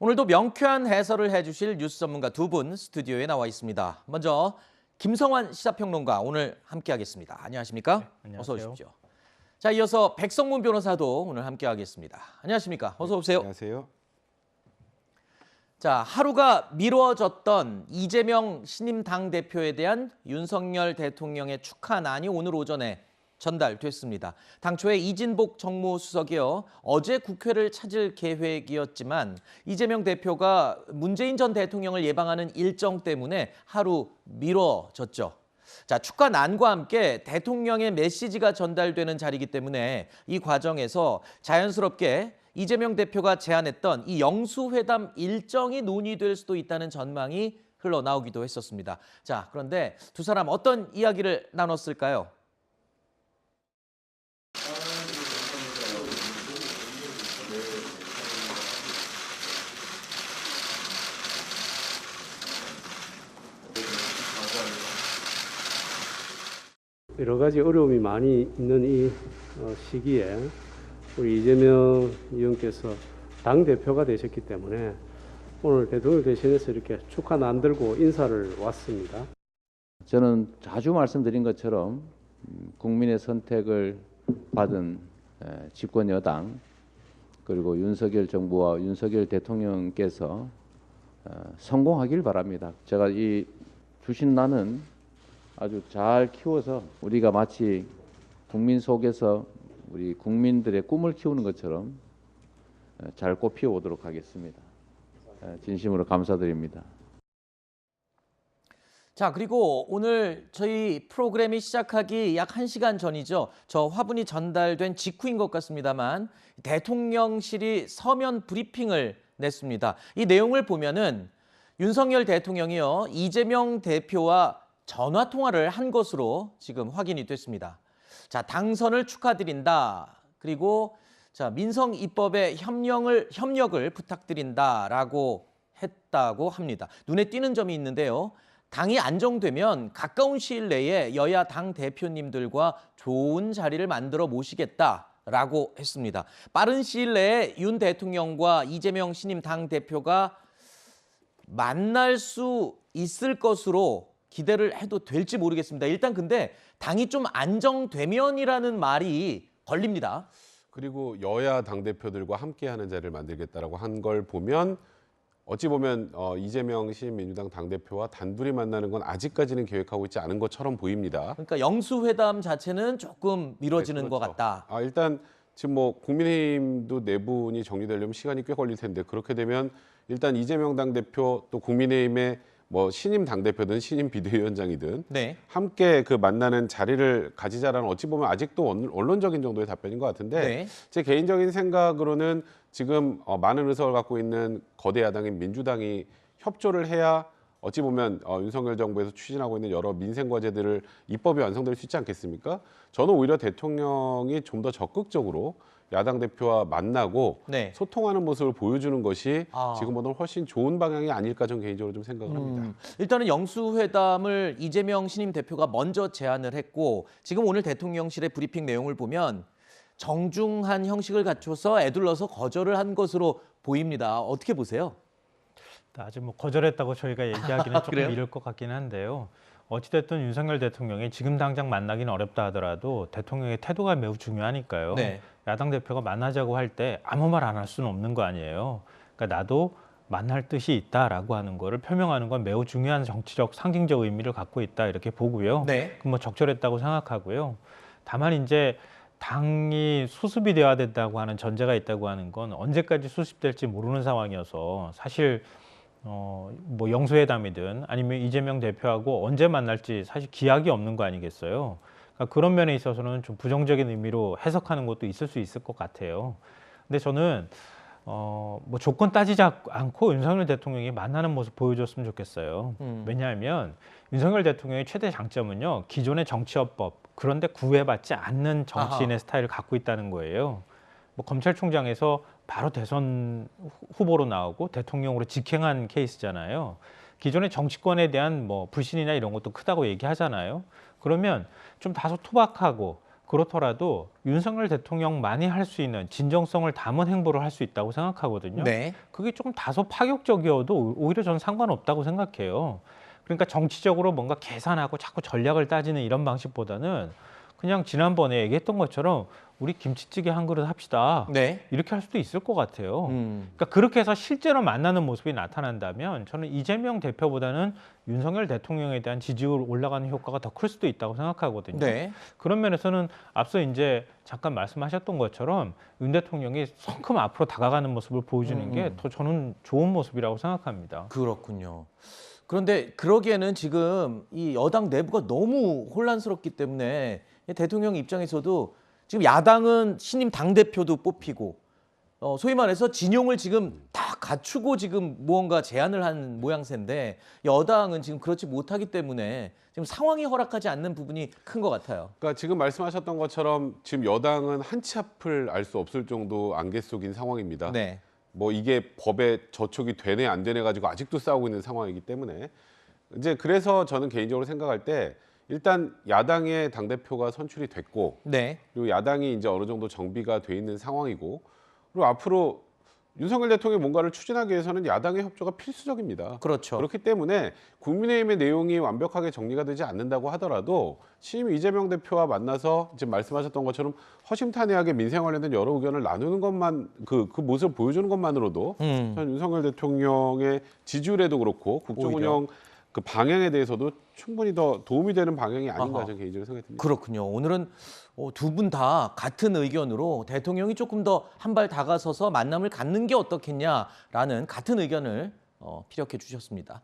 오늘도 명쾌한 해설을 해주실 뉴스 전문가 두 분 스튜디오에 나와 있습니다. 먼저 김성환 시사평론가 오늘 함께하겠습니다. 안녕하십니까? 네, 안녕하세요. 어서 오십시오. 자, 이어서 백성문 변호사도 오늘 함께하겠습니다. 안녕하십니까? 어서 오세요. 안녕하세요. 자, 하루가 미뤄졌던 이재명 신임 당 대표에 대한 윤석열 대통령의 축하난이 오늘 오전에 전달됐습니다. 당초에 이진복 정무수석이요 어제 국회를 찾을 계획이었지만 이재명 대표가 문재인 전 대통령을 예방하는 일정 때문에 하루 미뤄졌죠. 자, 축하난과 함께 대통령의 메시지가 전달되는 자리이기 때문에 이 과정에서 자연스럽게 이재명 대표가 제안했던 이 영수회담 일정이 논의될 수도 있다는 전망이 흘러나오기도 했었습니다. 자, 그런데 두 사람 어떤 이야기를 나눴을까요? 여러 가지 어려움이 많이 있는 이 어, 시기에 우리 이재명 의원께서 당 대표가 되셨기 때문에 오늘 대통령 대신해서 이렇게 축하 난 들고 인사를 왔습니다. 저는 자주 말씀드린 것처럼 음, 국민의 선택을 받은 에, 집권 여당 그리고 윤석열 정부와 윤석열 대통령께서 어, 성공하길 바랍니다. 제가 이 주신 나는 아주 잘 키워서 우리가 마치 국민 속에서 우리 국민들의 꿈을 키우는 것처럼 에, 잘 꽃피워 오도록 하겠습니다. 에, 진심으로 감사드립니다. 자, 그리고 오늘 저희 프로그램이 시작하기 약 1시간 전이죠. 저 화분이 전달된 직후인 것 같습니다만 대통령실이 서면 브리핑을 냈습니다. 이 내용을 보면은 윤석열 대통령이요. 이재명 대표와 전화 통화를 한 것으로 지금 확인이 됐습니다. 자, 당선을 축하드린다. 그리고 자, 민성 입법에 협력을 협력을 부탁드린다라고 했다고 합니다. 눈에 띄는 점이 있는데요. 당이 안정되면 가까운 시일 내에 여야 당 대표님들과 좋은 자리를 만들어 모시겠다 라고 했습니다. 빠른 시일 내에 윤 대통령과 이재명 신임 당 대표가 만날 수 있을 것으로 기대를 해도 될지 모르겠습니다. 일단 근데 당이 좀 안정되면이라는 말이 걸립니다. 그리고 여야 당 대표들과 함께하는 자리를 만들겠다라고 한 걸 보면 어찌 보면 어, 이재명 시민민주당 당 대표와 단둘이 만나는 건 아직까지는 계획하고 있지 않은 것처럼 보입니다. 그러니까 영수회담 자체는 조금 미뤄지는 네, 것 그렇죠. 같다. 아 일단 지금 뭐 국민의힘도 내분이 정리되려면 시간이 꽤 걸릴 텐데 그렇게 되면 일단 이재명 당 대표 또 국민의힘의 뭐 신임 당 대표든 신임 비대위원장이든 네. 함께 그 만나는 자리를 가지자라는 어찌 보면 아직도 언- 언론적인 정도의 답변인 것 같은데 네. 제 개인적인 생각으로는 지금 어, 많은 의석을 갖고 있는 거대 야당인 민주당이 협조를 해야 어찌 보면 어, 윤석열 정부에서 추진하고 있는 여러 민생 과제들을 입법이 완성될 수 있지 않겠습니까? 저는 오히려 대통령이 좀 더 적극적으로 야당 대표와 만나고 네. 소통하는 모습을 보여주는 것이 아. 지금보다는 훨씬 좋은 방향이 아닐까 저는 개인적으로 좀 생각을 합니다. 음, 일단은 영수회담을 이재명 신임 대표가 먼저 제안을 했고 지금 오늘 대통령실의 브리핑 내용을 보면 정중한 형식을 갖춰서 애둘러서 거절을 한 것으로 보입니다. 어떻게 보세요? 아직 뭐 거절했다고 저희가 얘기하기는 조금? 이를 것 같긴 한데요. 어찌됐든 윤석열 대통령이 지금 당장 만나기는 어렵다 하더라도 대통령의 태도가 매우 중요하니까요. 네. 야당 대표가 만나자고 할 때 아무 말 안 할 수는 없는 거 아니에요. 그러니까 나도 만날 뜻이 있다라고 하는 거를 표명하는 건 매우 중요한 정치적 상징적 의미를 갖고 있다 이렇게 보고요. 네. 그럼 뭐 적절했다고 생각하고요. 다만 이제 당이 수습이 돼야 된다고 하는 전제가 있다고 하는 건 언제까지 수습될지 모르는 상황이어서 사실 어 뭐 영수회담이든 아니면 이재명 대표하고 언제 만날지 사실 기약이 없는 거 아니겠어요. 그러니까 그런 면에 있어서는 좀 부정적인 의미로 해석하는 것도 있을 수 있을 것 같아요. 근데 저는 어 뭐 조건 따지지 않고 윤석열 대통령이 만나는 모습 보여줬으면 좋겠어요. 음. 왜냐하면 윤석열 대통령의 최대 장점은요 기존의 정치업법 그런데 구애받지 않는 정치인의 아하. 스타일을 갖고 있다는 거예요. 뭐 검찰총장에서 바로 대선 후- 후보로 나오고 대통령으로 직행한 케이스잖아요. 기존의 정치권에 대한 뭐 불신이나 이런 것도 크다고 얘기하잖아요. 그러면 좀 다소 투박하고 그렇더라도 윤석열 대통령만이 할 수 있는 진정성을 담은 행보를 할 수 있다고 생각하거든요. 네. 그게 조금 다소 파격적이어도 오히려 저는 상관없다고 생각해요. 그러니까 정치적으로 뭔가 계산하고 자꾸 전략을 따지는 이런 방식보다는 그냥 지난번에 얘기했던 것처럼 우리 김치찌개 한 그릇 합시다. 네. 이렇게 할 수도 있을 것 같아요. 음. 그러니까 그렇게 해서 실제로 만나는 모습이 나타난다면 저는 이재명 대표보다는 윤석열 대통령에 대한 지지율 올라가는 효과가 더 클 수도 있다고 생각하거든요. 네. 그런 면에서는 앞서 이제 잠깐 말씀하셨던 것처럼 윤 대통령이 성큼 앞으로 다가가는 모습을 보여주는 음, 게 음. 더 저는 좋은 모습이라고 생각합니다. 그렇군요. 그런데 그러기에는 지금 이 여당 내부가 너무 혼란스럽기 때문에 대통령 입장에서도 지금 야당은 신임 당 대표도 뽑히고 어, 소위 말해서 진용을 지금 다 갖추고 지금 무언가 제안을 한 모양새인데 여당은 지금 그렇지 못하기 때문에 지금 상황이 허락하지 않는 부분이 큰 것 같아요. 그러니까 지금 말씀하셨던 것처럼 지금 여당은 한 치 앞을 알 수 없을 정도 안개 속인 상황입니다. 네. 뭐 이게 법에 저촉이 되네 안 되네 가지고 아직도 싸우고 있는 상황이기 때문에 이제 그래서 저는 개인적으로 생각할 때 일단 야당의 당 대표가 선출이 됐고 네. 그리고 야당이 이제 어느 정도 정비가 돼 있는 상황이고 그리고 앞으로 윤석열 대통령이 뭔가를 추진하기 위해서는 야당의 협조가 필수적입니다. 그렇죠. 그렇기 때문에 국민의힘의 내용이 완벽하게 정리가 되지 않는다고 하더라도 신임 이재명 대표와 만나서 지금 말씀하셨던 것처럼 허심탄회하게 민생 관련된 여러 의견을 나누는 것만 그, 그 모습을 보여주는 것만으로도 음. 전 윤석열 대통령의 지지율에도 그렇고 국정 운영 그 방향에 대해서도 충분히 더 도움이 되는 방향이 아닌가 아하. 저는 개인적으로 생각이 듭니다. 그렇군요. 오늘은 어, 두분 다 같은 의견으로 대통령이 조금 더 한 발 다가서서 만남을 갖는 게 어떻겠냐라는 같은 의견을 어, 피력해 주셨습니다.